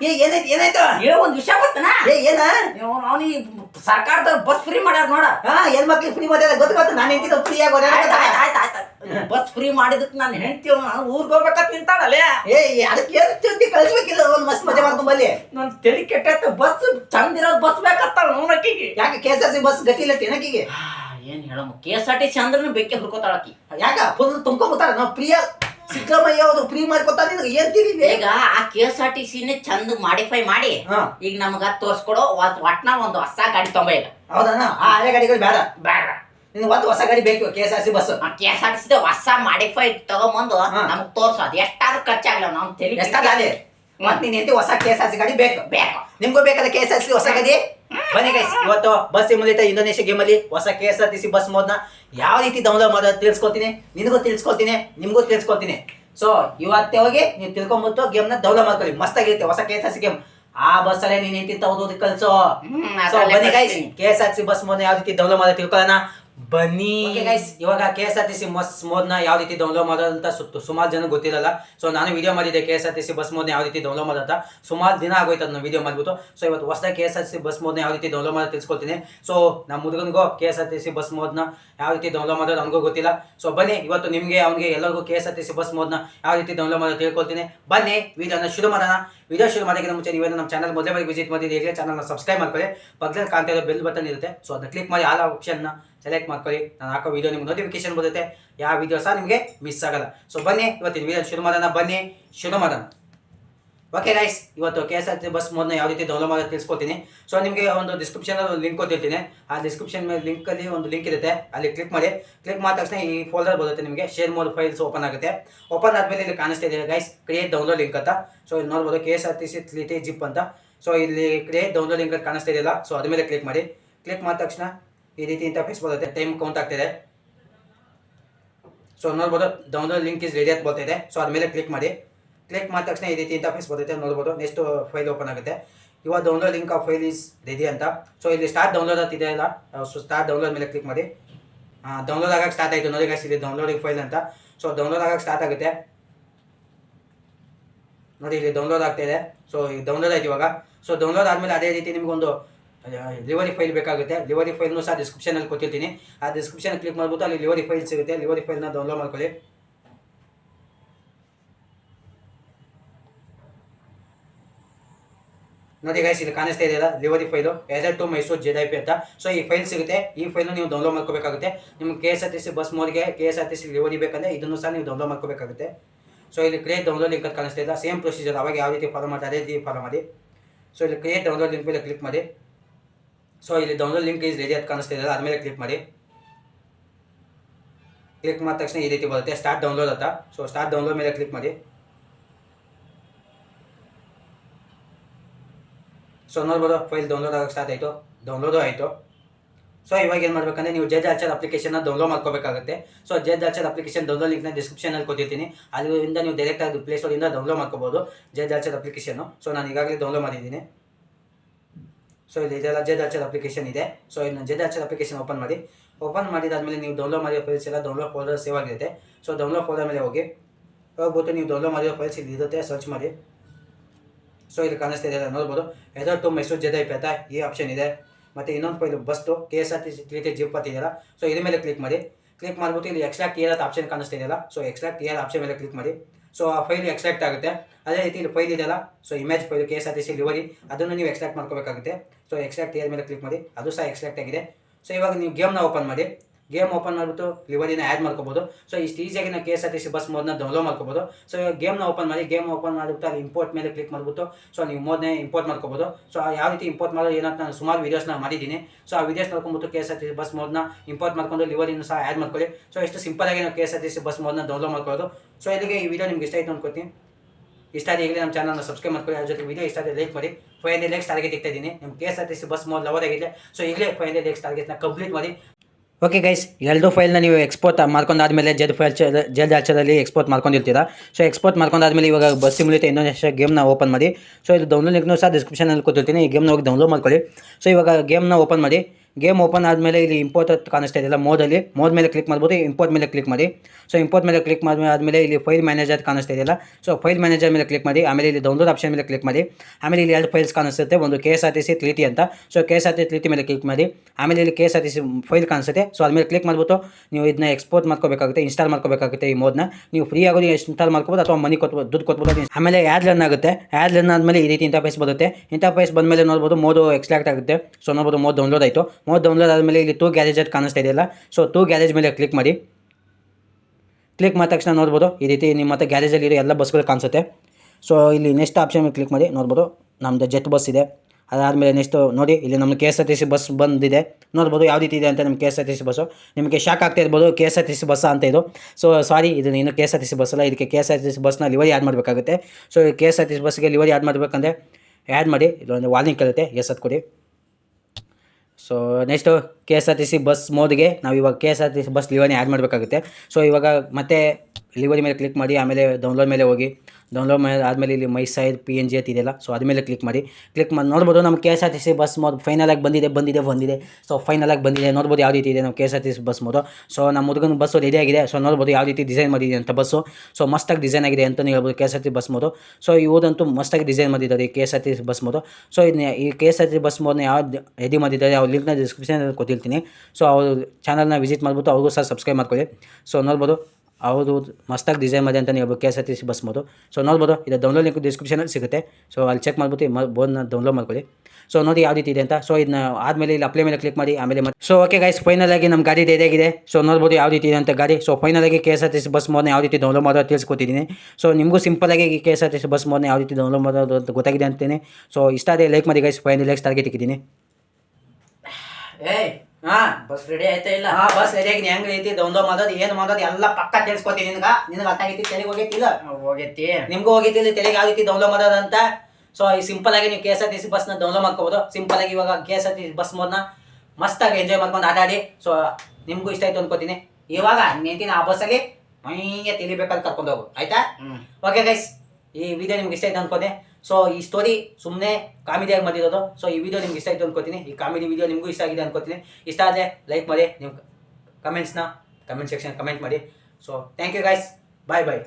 ಏ ಏನಾಯ್ತು ಏನಾಯ್ತು? ಏ ಒಂದ್ ವಿಷಯ ಗೊತ್ತನ? ಏ ಏನ? ಅವನಿಗೆ ಸರ್ಕಾರದ ಬಸ್ ಫ್ರೀ ಮಾಡ್ಯಾರ ನೋಡ. ಹಾ ಹೆಣ್ ಮಕ್ಳಿಗೆ ಫ್ರೀ ಮಾಡ್ಯಾರ. ಗೊತ್ತ ಗೊತ್ತ. ನಾನು ಹೆಂಡತಿ ಫ್ರೀ ಆಗಿ ಆಯ್ತು ಆಯ್ತ್ ಬಸ್ ಫ್ರೀ ಮಾಡಿದಕ್ಕೆ ನಾನು ಹೆಂಡ್ತಿ ಊರ್ಗ್ ಹೋಗ್ಬೇಕಂತ ನಿಂತಾಳಲ್ಲೇ? ಏ ಅದಕ್ಕೆ ಏನು ತಿಂತಿ ಕಳಿಸ್ಬೇಕಿಲ್ಲ ಒಂದು ಮಸ್ತ್ ಮಜಾ ಮಾಡ್ಕೊಂಬಲ್ಲಿ ನನ್ ತಲೆ ಕೆಟ್ಟ ಬಸ್ ಚಂದ ಇರೋದ್ ಬಸ್ ಬೇಕತ್ತಾಳ ನೋಡಕ್ಕಿಗೆ ಯಾಕೆ K S R C bus ಗತಿ ಇಲ್ಲ ತಿನ್ನಕ್ಕಿಗೆ ಏನ್ ಹೇಳಮ್ಮ K S R T C ಅಂದ್ರೆ ಬೆಕ್ಕಿ ಹುಡ್ಕೋತಾಳಕ್ಕಿ ಯಾಕೆ ಯಾಕ? ಫುಲ್ ತುಂಬ್ಕೊಂಬತ್ತಾರ ನಾವು ಪ್ರಿಯ ಸಿದ್ದರಾಮಯ್ಯ ಅವರು ಫ್ರೀ ಮಾಡ್ಕೊತಾ ನಿನಗೆ ಏನ್ ಈಗ ಆ ಕೆ ಎಸ್ ಆರ್ ಟಿ ಸಿನ ಚಂದ ಮಾಡಿಫೈ ಮಾಡಿ ಹಾ. ಈಗ ನಮಗ ತೋರ್ಸ್ಕೊಡೋ ಒಟ್- ಒಟ್ನ ಒಂದು ಹೊಸ ಗಾಡಿ ತೊಂಬ ಈಗ. ಹೌದಣ್ಣ? ಆ ಹಳೆ ಗಾಡಿಗಳು ಬೇಡ. ಬೇಡ. ನಿನ್ ಒಂದು ಹೊಸ ಗಾಡಿ ಬೇಕು K S R C bus K S R T C ಹೊಸ ಮಾಡಿಫೈ ತಗೊಂಬಂದು ಹಾ. ನಮಗ್ ತೋರ್ಸು ಅದು ಎಷ್ಟಾದ್ರೂ ಖರ್ಚಾಗ್ಲ ನಮ್ ತಲೆ ಎಷ್ಟಾಗಲಿ ಮತ್ ನೀನ್ ಹೆಂಡತಿ ಹೊಸ ಕೆ ಎಸ್ ಆರ್ ಸಿ ಗಾಡಿ ಬೇಕು. ಬೇಕು. ನಿಮ್ಗೂ ಬೇಕಾದ ಕೆ ಎಸ್ ಆರ್ ಸಿ ಹೊಸ ಗಾಡಿ? ಬನ್ನಿ ಗೈಸ್ ಇವತ್ತು ಬಸ್ ಸಿಮುಲೇಟರ್ ಇಂಡೋನೇಷ್ಯಾ ಗೇಮ್ ಅಲ್ಲಿ ಹೊಸ K S R T C bus ಮೋದ್ನ ಯಾವ ರೀತಿ ಡೌನ್ಲೋಡ್ ಮಾಡೋದು ತಿಳ್ಸ್ಕೊತೀನಿ ನಿನಗೂ ತಿಳ್ಸ್ಕೊತೀನಿ ನಿಮಗೂ ತಿಳ್ಸ್ಕೊತೀನಿ ಸೊ ಇವತ್ತೆ ಹೋಗಿ ನೀವು ತಿಳ್ಕೊಂಬಿಟ್ಟು ನ ಡೌನ್ಲೋಡ್ ಮಾಡ್ಕೊಳ್ಳಿ. ಮಸ್ತಾಗಿರುತ್ತೆ ಹೊಸ K S R C game ಆ ಬಸ್ ಅಲ್ಲೇ ನೀನ್ ತಗೋದು ಕಲ್ಸೋ ಸೊ ಬನ್ನಿ guys. K S R C bus ಮೋದ್ನ ಯಾವ ರೀತಿ ಡೌನ್ಲೋಡ್ ಮಾಡೋದು ತಿಳ್ಕೊಳ್ಳೋಣ. ಬನ್ನಿ. ಗೈಸ್ ಇವಾಗ K S R T C bus ಮೋದ್ನ ಯಾವ ರೀತಿ ಡೌನ್ಲೋಡ್ ಮಾಡೋದು ಅಂತ ಸು- ಸುಮಾರು ಜನ ಗೊತ್ತಿರಲ್ಲ. ಸೊ ನಾನು ವಿಡಿಯೋ ಮಾಡಿದ್ದೆ K S R T C bus ಮೋದ್ನ ಯಾವ ರೀತಿ ಡೌನ್ಲೋಡ್ ಮಾಡೋದು ಸುಮಾರು ದಿನ ಆಗೋಯ್ತು ಅದನ್ನ ವಿಡಿಯೋ ಮಾಡ್ಬಿಟ್ಟು. ಸೊ ಇವತ್ತು ಹೊಸ K S R T C bus ಮೋದ್ನ ಯಾವ ರೀತಿ ಡೌನ್ಲೋಡ್ ಮಾಡೋದು ತಿಳ್ಸ್ಕೊಳ್ತೀನಿ ಸೊ ನಮ್ಮ ಹುಡುಗನಿಗೂ K S R T C bus ಮೋದ್ನ ಯಾವ ರೀತಿ ಡೌನ್ಲೋಡ್ ಮಾಡೋದು ನನಗೂ ಗೊತ್ತಿಲ್ಲ. ಸೊ ಬನ್ನಿ, ಇವತ್ತು ನಿಮಗೆ ಅವ್ನಿಗೆ ಎಲ್ಲರಿಗೂ K S R T C bus ಮೋದ್ನ ಯಾವ ರೀತಿ ಡೌನ್ಲೋಡ್ ಮಾಡೋದು ತಿಳ್ಕೊಳ್ತೀನಿ ಬನ್ನಿ ವಿಡಿಯೋನ ಶುರು ಮಾಡೋಣ. ವಿಡಿಯೋ ಶುರು ಮಾಡೋಕ್ಕಿಂತ ಮುಂಚೆ ನೀವೇನು ನಮ್ಮ ಚಾನಲ್ ಮೊದಲೇ ವಿಸಿಟ್ ಮಾಡಿದ್ರೆ ಈಗಲೇ ಚಾನಲ್ನ ಸಬ್ಸ್ಕ್ರೈಬ್ ಮಾಡ್ಕೊಳ್ಳಿ. ಪಕ್ಕದಲ್ಲಿ ಕಾಣ್ತಾ ಇರೋ ಬೆಲ್ ಬಟನ್ ಇರುತ್ತೆ. ಸೊ ಅದನ್ನ ಕ್ಲಿಕ್ ಮಾಡಿ ಆಲ್ ಆಪ್ಷನ್ನ ಸೆಲೆಕ್ಟ್ ಮಾಡ್ಕೊಳ್ಳಿ. ನಾನು ಹಾಕೋ ವಿಡಿಯೋ ನಿಮ್ಗೆ ನೋಟಿಫಿಕೇಶನ್ ಬರುತ್ತೆ. ಯಾವ ವಿಡಿಯೋ ಸಹ ನಿಮಗೆ ಮಿಸ್ ಆಗಲ್ಲ. ಸೊ ಬನ್ನಿ. ಇವತ್ತಿನ ವಿಡಿಯೋ ಶುರು ಮಾಡೋಣ. ಬನ್ನಿ. ಶುರು ಮಾಡೋಣ. ಓಕೆ ಗೈಸ್ ಇವತ್ತು K S R T bus ಮೋಡ್ನ ಯಾವ ರೀತಿ ಡೌನ್ಲೋಡ್ ಮಾಡೋದು ತಿಳಿಸ್ಕೊಡ್ತೀನಿ. ಸೊ ನಿಮಗೆ ಒಂದು ಡಿಸ್ಕ್ರಿಪ್ಷನ್ ಒಂದು ಲಿಂಕ್ ಕೊಟ್ಟಿರ್ತೀನಿ. ಆ ಡಿಸ್ಕ್ರಿಪ್ಷನ್ ಮೇಲೆ ಲಿಂಕಲ್ಲಿ ಒಂದು ಲಿಂಕ್ ಇರುತ್ತೆ. ಅಲ್ಲಿ ಕ್ಲಿಕ್ ಮಾಡಿ. ಕ್ಲಿಕ್ ಮಾಡಿದ ತಕ್ಷಣ ಈ ಫೋಲ್ಡರ್ ಬರುತ್ತೆ ನಿಮಗೆ. ಶೇರ್ ಮೋಡ್ ಫೈಲ್ಸ್ ಓಪನ್ ಆಗುತ್ತೆ. ಓಪನ್ ಆದಮೇಲೆ ಇಲ್ಲಿ ಕಾಣಿಸ್ತಾ ಇದೆ ಗೈಸ್ ಕ್ರಿಯೇಟ್ ಡೌನ್ಲೋಡ್ ಲಿಂಕ್ ಅಂತ. ಸೊ ಇಲ್ಲಿ ನೋಡ್ಬೋದು K S R T C three T zip ಅಂತ. ಸೊ ಇಲ್ಲಿ ಕ್ರಿಯೇಟ್ ಡೌನ್ಲೋಡ್ ಲಿಂಕ್ ಕಾಣಿಸ್ತಾ ಇದೆಯಲ್ಲ. ಸೊ ಅದ ಮೇಲೆ ಕ್ಲಿಕ್ ಮಾಡಿ. ಕ್ಲಿಕ್ ಮಾಡಿದ ತಕ್ಷಣ ಈ ರೀತಿ ಇಂಟರ್ಫೇಸ್ ಬರುತ್ತೆ ಟೈಮ್ ಕೌಂಟ್ ಆಗ್ತಿದೆ ಸೊ ನೋಡ್ಬೋದು ಡೌನ್ಲೋಡ್ ಲಿಂಕ್ ಇಸ್ ರೆಡಿ ಅಂತ ಬರ್ತಿದೆ ಸೊ ಅದ ಮೇಲೆ ಕ್ಲಿಕ್ ಮಾಡಿ ಕ್ಲಿಕ್ ಮಾಡಿದ ತಕ್ಷಣ ಈ ರೀತಿ ಇಂಟರ್ಫೇಸ್ ಬರುತ್ತೆ ನೋಡ್ಬೋದು ನೆಕ್ಸ್ಟ್ ಫೈಲ್ ಓಪನ್ ಆಗುತ್ತೆ ಇವಾಗ download link of file is ready ಅಂತ ಸೊ ಇಲ್ಲಿ ಸ್ಟಾರ್ಟ್ ಡೌನ್ಲೋಡ್ ಆಗ್ತಿದೆ ಅಲ್ಲ ಸೊ ಸ್ಟಾರ್ಟ್ ಡೌನ್ಲೋಡ್ ಮೇಲೆ ಕ್ಲಿಕ್ ಮಾಡಿ। ಡೌನ್ಲೋಡ್ ಆಗಕ್ಕೆ ಸ್ಟಾರ್ಟ್ ಆಯಿತು ನೋಡಿ guys, ಇಲ್ಲಿ ಡೌನ್ಲೋಡಿಂಗ್ ಫೈಲ್ ಅಂತ. ಸೊ ಡೌನ್ಲೋಡ್ ಆಗಕ್ಕೆ ಸ್ಟಾರ್ಟ್ ಆಗುತ್ತೆ। ನೋಡಿ ಇಲ್ಲಿ ಡೌನ್ಲೋಡ್ ಆಗ್ತಾ ಇದೆ. ಸೊ ಈಗ ಡೌನ್ಲೋಡ್ ಆಯ್ತು ಇವಾಗ. ಸೊ ಡೌನ್ಲೋಡ್ ಆದಮೇಲೆ ಅದೇ ರೀತಿ ನಿಮಗೊಂದು ಲಿವರಿ ಫೈಲ್ ಬೇಕಾಗುತ್ತೆ. ಲಿವರಿ ಫೈಲ್ನು ಸಹ ಡಿಸ್ಕ್ರಿಪ್ಷನಲ್ಲಿ ಕೊಟ್ಟಿರ್ತೀನಿ. ಆ ಡಿಸ್ಕ್ರಿಪ್ಷನ್ ಕ್ಲಿಕ್ ಮಾಡ್ಬಿಟ್ಟು ಅಲ್ಲಿ ಲಿವರಿ ಫೈಲ್ ಸಿಗುತ್ತೆ. ಲಿವರಿ ಫೈಲ್ನ ಡೌನ್ಲೋಡ್ ಮಾಡ್ಕೊಳ್ಳಿ. ನೋಡಿ ಗೈಸ್ ಇಲ್ಲಿ ಕಾಣಿಸ್ತಾ ಇದೆಯಲ್ಲ livery file. Either to Mysuru J I P ಅಂತ. ಸೊ ಈ ಫೈಲ್ ಸಿಗುತ್ತೆ. ಈ ಫೈಲ್ನ ನೀವು ಡೌನ್ಲೋಡ್ ಮಾಡ್ಕೋಬೇಕಾಗುತ್ತೆ. ನಿಮ್ಗೆ K S R T C bus ಮೋಡ್ಗೆ K S R T C livery ಬೇಕಂದ್ರೆ ಇದನ್ನು ಸಹ ನೀವು ಡೌನ್ಲೋಡ್ ಮಾಡ್ಕೋಬೇಕಾಗುತ್ತೆ. ಸೊ ಇಲ್ಲಿ ಕ್ರಿಯೇಟ್ ಡೌನ್ಲೋಡ್ ಲಿಂಕ್ ಅಂತ ಕಾಣಿಸ್ತಾ ಇಲ್ಲ ಸೇಮ್ ಪ್ರೊಸೀಜರ್ ಅವಾಗ ಯಾವ ರೀತಿ ಫಾಲೋ ಮಾಡಿ ಅದೇ ರೀತಿ ಫಾಲೋ ಮಾಡಿ. ಸೊ ಇಲ್ಲಿ ಕ್ರಿಯೇಟ್ ಡೌನ್ಲೋಡ್ ಲಿಂಕ್ ಮೇಲೆ ಕ್ಲಿಕ್ ಮಾಡಿ. ಸೊ ಇಲ್ಲಿ ಡೌನ್ಲೋಡ್ ಲಿಂಕ್ ಈಸ್ ರೆಡಿ ಅಂತ ಕಾಣಿಸ್ತಾ ಇದೆಯಲ್ಲ ಅದ್ಮೇಲೆ ಕ್ಲಿಕ್ ಮಾಡಿ. ಕ್ಲಿಕ್ ಮಾಡಿದ ತಕ್ಷಣ ಈ ರೀತಿ ಬರುತ್ತೆ. ಸ್ಟಾರ್ಟ್ ಡೌನ್ಲೋಡ್ ಅಂತ. ಸೊ ಸ್ಟಾರ್ಟ್ ಡೌನ್ಲೋಡ್ ಮೇಲೆ ಕ್ಲಿಕ್ ಮಾಡಿ. ಸೊ ನೋಡ್ಬೋದು ಫೈಲ್ ಡೌನ್ಲೋಡ್ ಆಗೋಕೆ ಸ್ಟಾರ್ಟ್ ಆಯಿತು. ಡೌನ್ಲೋಡು ಆಯಿತು. ಸೊ ಇವಾಗ ಏನು ಮಾಡಬೇಕಂದ್ರೆ ನೀವು ಜೆಡ್ ಆರ್ಚರ್ ಅಪ್ಲಿಕೇಶನ್ನ ಡೌನ್ಲೋಡ್ ಮಾಡ್ಕೋಬೇಕಾಗುತ್ತೆ. So Z archer application download ಲಿಂಕ್ನ ಡಿಸ್ಕ್ರಿಪ್ಷನಲ್ಲಿ ಕೊಟ್ಟಿರ್ತೀನಿ. ಅದರಿಂದ ನೀವು ಡೈರೆಕ್ಟಾಗಿ ಪ್ಲೇ ಸ್ಟೋರಿಂದ ಡೌನ್ಲೋಡ್ ಮಾಡ್ಕೋಬೋದು ಜೆಡ್ ಆರ್ಚರ್ ಅಪ್ಲಿಕೇಶನ್ನು ಸೊ ನಾನು ಈಗಾಗಲೇ ಡೌನ್ಲೋಡ್ ಮಾಡಿದ್ದೀನಿ. ಸೊ ಇಲ್ಲಿ ಇದೆಲ್ಲ ಜೆಡ್ ಆರ್ಚರ್ ಅಪ್ಲಿಕೇಶನ್ ಇದೆ. ಸೊ ಇನ್ನು ಜೆಡ್ ಆರ್ಚರ್ ಅಪ್ಲಿಕೇಶನ್ ಓಪನ್ ಮಾಡಿ. ಓಪನ್ ಮಾಡಿದಾದ್ಮೇಲೆ ನೀವು ಡೌನ್ಲೋಡ್ ಮಾಡಿರೋ ಫೈಲ್ಸ್ ಎಲ್ಲ ಡೌನ್ಲೋಡ್ ಫೋಲ್ಡರ್ ಸೇವ್ ಆಗಿರುತ್ತೆ. ಸೊ ಡೌನ್ಲೋಡ್ ಫೋಲ್ಡರ್ ಮೇಲೆ ಹೋಗಿ, ಹೋಗ್ಬಿಟ್ಟು ನೀವು ಡೌನ್ಲೋಡ್ ಮಾಡಿರೋ ಫೈಲ್ಸ್ ಇಲ್ಲಿ ಇರುತ್ತೆ ಸರ್ಚ್ ಮಾಡಿ. ಸೊ ಇಲ್ಲಿ ಕಾಣಿಸ್ತಾ ಇದೆ ನೋಡ್ಬೋದು. ಎದರ್ ಟು ಮೈಸೂರು ಜೆಡ್ ಐಪಿ ಆಯ್ತಾ ಈ ಆಪ್ಷನ್ ಇದೆ. ಮತ್ತು ಇನ್ನೊಂದು file ಬಸ್ತು K S R T C three zip ಇದೆಯಲ್ಲ. ಸೊ ಇದ್ರ ಮೇಲೆ ಕ್ಲಿಕ್ ಮಾಡಿ. ಕ್ಲಿಕ್ ಮಾಡಿಬಿಟ್ಟು ಇಲ್ಲಿ ಎಕ್ಸ್ಟ್ರಾ ಕ್ಲಿಯರ್ ಆಪ್ಷನ್ ಕಾಣಿಸ್ತಾ ಇದೆಯಲ್ಲ. ಸೊ ಎಕ್ಸ್ಟ್ರಾ ಕ್ಲಿಯರ್ ಆಪ್ಷನ್ ಮೇಲೆ ಕ್ಲಿಕ್ ಮಾಡಿ. ಸೊ ಆ ಫೈಲ್ ಎಕ್ಸ್ಟ್ರಾಕ್ಟ್ ಆಗುತ್ತೆ. ಅದೇ ರೀತಿ ಇಲ್ಲಿ ಫೈಲ್ ಇದೆಯಲ್ಲ? So image file K S R T C livery ಅದನ್ನು ನೀವು ಎಕ್ಸ್ಟ್ರಾಕ್ಟ್ ಮಾಡ್ಕೋಬೇಕಾಗುತ್ತೆ. ಸೊ ಎಕ್ಸ್ಟ್ರಾಕ್ಟ್ ಏರ್ ಮೇಲೆ ಕ್ಲಿಕ್ ಮಾಡಿ, ಅದು ಸಹ ಎಕ್ಸ್ಟ್ರಾಕ್ಟ್ ಆಗಿದೆ. ಸೊ ಇವಾಗ ನೀವು ಗೇಮ್ನ ಓಪನ್ ಮಾಡಿ. ಗೇಮ್ ಓಪನ್ ಮಾಡಿಬಿಟ್ಟು ಲಿವರಿನ ಆ್ಯಡ್ ಮಾಡ್ಕೋಬೋದು. ಸೊ ಇಷ್ಟು ಈಸಿಯಾಗಿ ನಾವು K S R T C bus ಮೋದನ್ನ download ಮಾಡ್ಕೋಬೋದು. ಸೊ ಗೇಮ್ನ ಓಪನ್ ಮಾಡಿ, ಗೇಮ್ ಓಪನ್ ಮಾಡಿಬಿಟ್ಟು ಅಲ್ಲಿ ಇಂಪೋರ್ಟ್ ಮೇಲೆ ಕ್ಲಿಕ್ ಮಾಡ್ಬಿಟ್ಟು ಸೊ ನೀವು ಮೋಡ್ನೇ ಇಂಪೋರ್ಟ್ ಮಾಡ್ಕೋಬೋದು. ಸೊ ಯಾವ ರೀತಿ ಇಂಪೋರ್ಟ್ ಮಾಡೋದು ಏನಂತ ನಾನು ಸುಮಾರು ವೀಡಿಯೋಸ್ನ ಮಾಡಿದ್ದೀನಿ. ಸೊ ಆ videos ನೋಡ್ಕೊಂಬಿಟ್ಟು K S R T C bus ಮೋದನ್ನ import ಮಾಡ್ಕೊಂಡು ಲಿವರಿನ ಸಹ ಆ್ಯಡ್ ಮಾಡ್ಕೊಳ್ಳಿ. ಸೊ ಎಷ್ಟು ಸಿಂಪಲಾಗಿ ನಾವು K S R T C bus ಮೋದನ್ನ download ಮಾಡ್ಕೊಳ್ಳೋದು. ಸೊ ಇಲ್ಲಿಗೆ ಈ ವಿಡಿಯೋ ನಿಮ್ಗೆ ಇಷ್ಟ ಆಯಿತು ಅನ್ಕೋತೀನಿ. ಇಷ್ಟ ಆದ ಈಗಲೇ ನಮ್ಮ ಚಾನಲ್ನ ಸಬ್ಸ್ಕ್ರೈಬ್ ಮಾಡ್ಕೊಳ್ಳಿ. ಅದ್ರ ಜೊತೆ ವಿಡಿಯೋ ಇಷ್ಟ ಆಗಿದೆ ಲೈಕ್ ಮಾಡಿ. ಫೈವ್ ಹಂಡ್ರೆಡ್ ಲೆಕ್ಸ್ ಟಾರ್ಗೆಟ್ ಇದ್ದೀನಿ ನಿಮ್ಮ K S R T C bus mod lover ಆಗಿದೆ ಸೊ ಈಗಲೇ ಫೈವ್ ಹಂಡ್ರೆಡ್ ಲೆಕ್ಸ್ ಟಾರ್ಗೆಟ್ನ ಕಂಪ್ಲೀಟ್ ಮಾಡಿ. ಓಕೆ ಗೈಸ್ ಎರಡು ಫೈಲ್ನ ನೀವು ಎಕ್ಸ್ಪೋರ್ಟ್ ಮಾಡ್ಕೊಂಡಾದ್ಮೇಲೆ ಜೆಡ್ ಫೈಲ್ ಜೆಡ್ ಆಚರಲ್ಲಿ ಎಕ್ಸ್ಪೋರ್ಟ್ ಮಾಡ್ಕೊಂಡಿರ್ತೀರಾ? ಸೊ ಎಕ್ಸ್ಪೋರ್ಟ್ ಮಾಡ್ಕೊಂಡಾದ್ಮೇಲೆ ಇವಾಗ ಬಸ್ ಸಿಮ್ಯುಲೇಟ್ ಇಂಡೋನೇಷ್ಯಾ ಗೇಮ್ನ ಓಪನ್ ಮಾಡಿ. ಸೊ ಇದು ಡೌನ್ಲೋಡ್ ಲಿಂಕ್ನೂ ಸಹ ಡಿಸ್ಕ್ರಿಪ್ಷನಲ್ಲಿ ಕೊಟ್ಟಿರ್ತೀನಿ. ಈ ಗೇಮ್ನ ಹೋಗಿ ಡೌನ್ಲೋಡ್ ಮಾಡ್ಕೊಳ್ಳಿ. ಸೊ ಇವಾಗ ಗೇಮ್ನ ಓಪನ್ ಮಾಡಿ. ಗೇಮ್ ಓಪನ್ ಆದಮೇಲೆ ಇಲ್ಲಿ ಇಂಪೋರ್ಟ್ ಕಾಣಿಸ್ತಾ ಇದೆಯಲ್ಲ ಮೋದಲ್ಲಿ ಮೋದ್ ಮೇಲೆ ಕ್ಲಿಕ್ ಮಾಡ್ಬೋದು ಇಂಪೋರ್ಟ್ ಮೇಲೆ ಕ್ಲಿಕ್ ಮಾಡಿ. ಸೊ ಇಂಪೋರ್ಟ್ ಮೇಲೆ ಕ್ಲಿಕ್ ಮಾಡಿ ಆದಮೇಲೆ ಇಲ್ಲಿ ಫೈಲ್ ಮ್ಯಾನೇಜರ್ ಕಾಣಿಸ್ತಾ ಇದೆಯಲ್ಲ ಸೊ ಫೈಲ್ ಮ್ಯಾನೇಜರ್ ಮೇಲೆ ಕ್ಲಿಕ್ ಮಾಡಿ, ಆಮೇಲೆ ಇಲ್ಲಿ ಡೌನ್ಲೋಡ್ ಆಪ್ಷನ್ ಮೇಲೆ ಕ್ಲಿಕ್ ಮಾಡಿ. ಆಮೇಲೆ ಇಲ್ಲಿ ಎರಡು ಫೈಲ್ಸ್ ಕಾಣಿಸುತ್ತೆ. ಒಂದು K S R T C three T ಅಂತ. So K S R T three T ಮೇಲೆ ಕ್ಲಿಕ್ ಮಾಡಿ. ಆಮೇಲೆ ಇಲ್ಲಿ K S R T C file ಕಾಣಿಸುತ್ತೆ. ಸೊ ಅದ್ಮೇಲೆ ಕ್ಲಿಕ್ ಮಾಡ್ಬೋದು ನೀವು ಇದನ್ನ ಎಕ್ಸ್ಪೋರ್ಟ್ ಮಾಡ್ಕೋಬೇಕಾಗುತ್ತೆ ಇನ್ಸ್ಟಾಲ್ ಮಾಡ್ಕೋಬೇಕಾಗುತ್ತೆ ಈ ಮೋದ್ನ ನೀವು ಫ್ರೀ ಆಗೋದು ಇನ್ಸ್ಟಾಲ್ ಮಾಡ್ಕೋಬೋದು ಅಥವಾ ಮನಿ ಕೊಟ್ಬೋದು ದುಡ್ಡು ಕೊಟ್ಬೋದು ಆಮೇಲೆ ಆ್ಯಡ್ ಲರ್ನ್ ಆಗುತ್ತೆ. ಆ್ಯಡ್ ರನ್ ಆದಮೇಲೆ ಈ ರೀತಿ ಇಂಟರ್ಫೇಸ್ ಬರುತ್ತೆ. ಇಂಟರ್ಫೇಸ್ ಬಂದಮೇಲೆ ನೋಡ್ಬೋದು ಮೋದು ಎಕ್ಸ್ಟ್ರಾಕ್ಟ್ ಆಗುತ್ತೆ. ಸೊ ನೋಡ್ಬೋದು ಮೋದ್ ಡೌನ್ಲೋಡ್ ಆಯಿತು. ಮೋದ್ ಡೌನ್ಲೋಡ್ ಆದಮೇಲೆ ಇಲ್ಲಿ ಟೂ ಗ್ಯಾರೇಜ್ ಅಂತ ಕಾಣಿಸ್ತಾ ಇದೆಯಲ್ಲ? ಸೊ ಟೂ ಗ್ಯಾರೇಜ್ ಮೇಲೆ ಕ್ಲಿಕ್ ಮಾಡಿ. ಕ್ಲಿಕ್ ಮಾಡಿದ ತಕ್ಷಣ ನೋಡ್ಬೋದು, ಈ ರೀತಿ ನಿಮ್ಮ ಹತ್ರ ಗ್ಯಾರೇಜಲ್ಲಿ ಇರೋ ಎಲ್ಲ ಬಸ್ಗಳು ಕಾಣಿಸುತ್ತೆ. ಸೊ ಇಲ್ಲಿ ನೆಕ್ಸ್ಟ್ ಆಪ್ಷನ್ ಮೇಲೆ ಕ್ಲಿಕ್ ಮಾಡಿ, ನೋಡ್ಬೋದು ನಮ್ಮದು ಜೆಟ್ ಬಸ್ ಇದೆ. ಅದಾದಮೇಲೆ ನೆಕ್ಸ್ಟು ನೋಡಿ, ಇಲ್ಲಿ ನಮ್ಮ K S R T C bus ಬಂದಿದೆ. ನೋಡ್ಬೋದು, ಯಾವ ರೀತಿ ಇದೆ ಅಂತ ನಮ್ಮ K S R T C bus ನಿಮಗೆ ಶಾಕ್ ಆಗ್ತಾ ಇರ್ಬೋದು K S R T C bus ಅಂತ ಇದು. ಸೊ ಸಾರಿ ಇದು ಇನ್ನು K S R T C bus ಅಲ್ಲ, ಇದಕ್ಕೆ K S R T C ಬಸ್ನ ಲಿವರಿ ಆ್ಯಡ್ ಮಾಡಬೇಕಾಗುತ್ತೆ. So K S R T C ಬಸ್ಗೆ ಲಿವರಿ ಆ್ಯಡ್ ಮಾಡಬೇಕಂದ್ರೆ ಆ್ಯಡ್ ಮಾಡಿ, ಇಲ್ಲೊಂದು ವಾರ್ನಿಂಗ್ ಕೇಳುತ್ತೆ. ಎಸ್ ಕೊಡಿ. So next K S R T C bus ಮೋದಿಗೆ ನಾವು ಇವಾಗ K S R T C bus ಲಿವನೇ add ಮಾಡಬೇಕಾಗುತ್ತೆ. ಸೊ ಇವಾಗ ಮತ್ತೆ ಲಿವರಿ ಮೇಲೆ ಕ್ಲಿಕ್ ಮಾಡಿ, ಆಮೇಲೆ ಡೌನ್ಲೋಡ್ ಮೇಲೆ ಹೋಗಿ. ಡೌನ್ಲೋಡ್ ಮೇಲೆ ಆದಮೇಲೆ ಇಲ್ಲಿ my side P N G ಅಂತ ಇದೆಯಲ್ಲ ಸೊ ಅದ ಮೇಲೆ ಕ್ಲಿಕ್ ಮಾಡಿ. ಕ್ಲಿಕ್ ಮಾಡಿ ನೋಡ್ಬೋದು ನಮ್ಮ K S R T C bus mod final ಆಗಿ ಬಂದಿದೆ ಬಂದಿದೆ ಬಂದಿದೆ. ಸೊ ಫೈನಲ್ ಆಗಿ ಬಂದಿದೆ, ನೋಡ್ಬೋದು ಯಾವ ರೀತಿ ಇದೆ ನಮ್ಮ K S R T C bus mod so ನಮ್ಮ ಹುಡುಗನ ಬಸ್ಸು ರೆಡಿ ಆಗಿದೆ ಸೊ ನೋಡ್ಬೋದು ಯಾವ ರೀತಿ ಡಿಸೈನ್ ಮಾಡಿದೆ ಅಂತ ಬಸ್ಸು ಸೊ ಮಸ್ತಾಗಿ ಡಿಸೈನ್ ಆಗಿದೆ ಅಂತಲೇ ಹೇಳ್ಬೋದು K S R T bus mod so ಇವ್ರದಂತೂ ಮಸ್ತಾಗಿ ಡಿಸೈನ್ ಮಾಡಿದ್ದಾರೆ ಈ K S R T C bus mod so ಇದನ್ನ ಈ K S R T bus ಮೋದನ್ನ ಯಾವ ರೆಡಿ ಮಾಡಿದ್ದಾರೆ, ಅವ್ರ ಲಿಂಕ್ನ ಡಿಸ್ಕ್ರಿಪ್ಷನ್ ಕೊಟ್ಟಿರ್ತೀನಿ. ಸೊ ಅವ್ರ ಚಾನಲ್ನ ವಿಸಿಟ್ ಮಾಡಿಬಿಟ್ಟು ಅವ್ರಿಗೂ ಸಹ ಸಬ್ಸ್ಕ್ರೈಬ್ ಮಾಡ್ಕೊಳ್ಳಿ. ಸೊ ನೋಡ್ಬೋದು. ಅವರು ಮಸ್ತಾಗಿ ಡಿಸೈನ್ ಮಾಡಿ ಅಂತ ನೀವು K S R T C bus mod. So ನೋಡ್ಬೋದು, ಇದು ಡೌನ್ಲೋಡ್ ಲಿಂಕ್ ಡಿಸ್ಕ್ರಿಪ್ಷನಲ್ಲಿ ಸಿಗುತ್ತೆ. ಸೊ ಅಲ್ಲಿ ಚೆಕ್ ಮಾಡ್ಬಿಟ್ಟು ಮ ಬೋನ್ನ ಡೌನ್ಲೋಡ್ ಮಾಡ್ಕೊಳ್ಳಿ. ಸೊ ನೋಡಿ ಯಾವ ರೀತಿ ಇದೆ ಅಂತ. ಸೊ ಇದನ್ನ ಆದಮೇಲೆ ಇಲ್ಲಿ ಅಪ್ಲೈ ಮೇಲೆ ಕ್ಲಿಕ್ ಮಾಡಿ, ಆಮೇಲೆ ಮತ್ತೆ ಸೊ ಓಕೆ ಗೈಸ್ ಫೈನಲ್ ಆಗಿ ನಮ್ಮ ಗಾಡಿ ಆಗಿದೆ. ಸೊ ನೋಡ್ಬೋದು ಯಾವ ರೀತಿ ಇದೆ ಅಂತ ಗಾಡಿ. ಸೊ ಫೈನಲ್ ಆಗಿ K S R T C bus ಮೋಡ್ನ ಯಾವ ರೀತಿ ಡೌನ್ಲೋಡ್ ಮಾಡೋದು ತಿಳಿಸ್ಕೊತಿದ್ದೀನಿ ಸೊ ನಿಮಗೂ ಸಿಂಪಲ್ ಆಗಿ K S R T C bus ಮೋಡ್ನ ಯಾವ ರೀತಿ ಡೌನ್ಲೋಡ್ ಮಾಡೋದು ಅಂತ ಗೊತ್ತಾಗಿದೆ ಅಂತೇನೆ. ಸೊ ಇಷ್ಟ ಅದೇ ಲೈಕ್ ಮಾಡಿ ಗೈಸ್ ಫೈನಲ್ ಲೈಕ್ಸ್ ಟಾರ್ಗೆಟ್ ಇಕ್ಕಿದ್ದೀನಿ ಹಾಂ? ಬಸ್ ರೆಡಿ ಆಯ್ತಾ ಇಲ್ಲ? ಹಾ ಬಸ್ ರೆಡಿಯಾಗಿ ಹೆಂಗ್ ಐತಿ? ಡೌನ್ಲೋಡ್ ಮಾಡೋದು ಏನು ಮಾಡೋದು ಎಲ್ಲ ಪಕ್ಕ ತಿಳಿಸ್ಕೊತೀನಿ ನಿನ್ಗ. ನಿನಗೆ ಅರ್ಥ ಆಗೈತಿ? ತೆಲಿಗೆ ಹೋಗೈತಿಲ್ಲ? ಹೋಗೈತಿ. ನಿಮ್ಗೂ ಹೋಗೈತಿ ತಲೆಗೆ ಯಾವ ರೀತಿ ಡೌನ್ಲೋಡ್ ಮಾಡೋದು ಅಂತ? ಸೊ ಈ ಸಿಂಪಲ್ ಆಗಿ ನೀವು K S R T C ಬಸ್ನ ಡೌನ್ಲೋಡ್ ಮಾಡ್ಕೋಬೋದು. ಸಿಂಪಲ್ ಆಗಿ ಇವಾಗ K S R T C bus ಮೋಡ್ನ ಮಸ್ತಾಗಿ ಎಂಜಾಯ್ ಮಾಡ್ಕೊಂಡು ಆಟಾಡಿ ಸೊ ನಿಮಗೂ ಇಷ್ಟ ಆಯ್ತು ಅನ್ಕೋತೀನಿ. ಇವಾಗ ನಿಂತಿನ ಆ ಬಸ್ಸಲ್ಲಿ ಮೈಗೆ ತಿಳಿಬೇಕಾದ್ರೆ ಕರ್ಕೊಂಡು ಹೋಗು. ಆಯ್ತಾ? ಓಕೆ ಗೈಸ್ ಈ ವಿಡಿಯೋ ನಿಮ್ಗೆ ಇಷ್ಟ ಆಯ್ತು ಅನ್ಕೋತೀನಿ. ಸೊ ಈ ಸ್ಟೋರಿ ಸುಮ್ಮನೆ ಕಾಮಿಡಿಯಾಗಿ ಮಾಡಿರೋದು. ಸೊ ಈ ವಿಡಿಯೋ ನಿಮ್ಗೆ ಇಷ್ಟ ಆಯಿತು ಅನ್ಕೋತೀನಿ. ಈ ಕಾಮಿಡಿ ವಿಡಿಯೋ ನಿಮಗೂ ಇಷ್ಟ ಆಗಿದೆ ಅನ್ಕೋತೀನಿ. ಇಷ್ಟ ಆದರೆ ಲೈಕ್ ಮಾಡಿ ನಿಮ್ಮ ಕಮೆಂಟ್ಸ್ನ ಕಮೆಂಟ್ ಸೆಕ್ಷನ್ ಕಮೆಂಟ್ ಮಾಡಿ. So thank you guys bye bye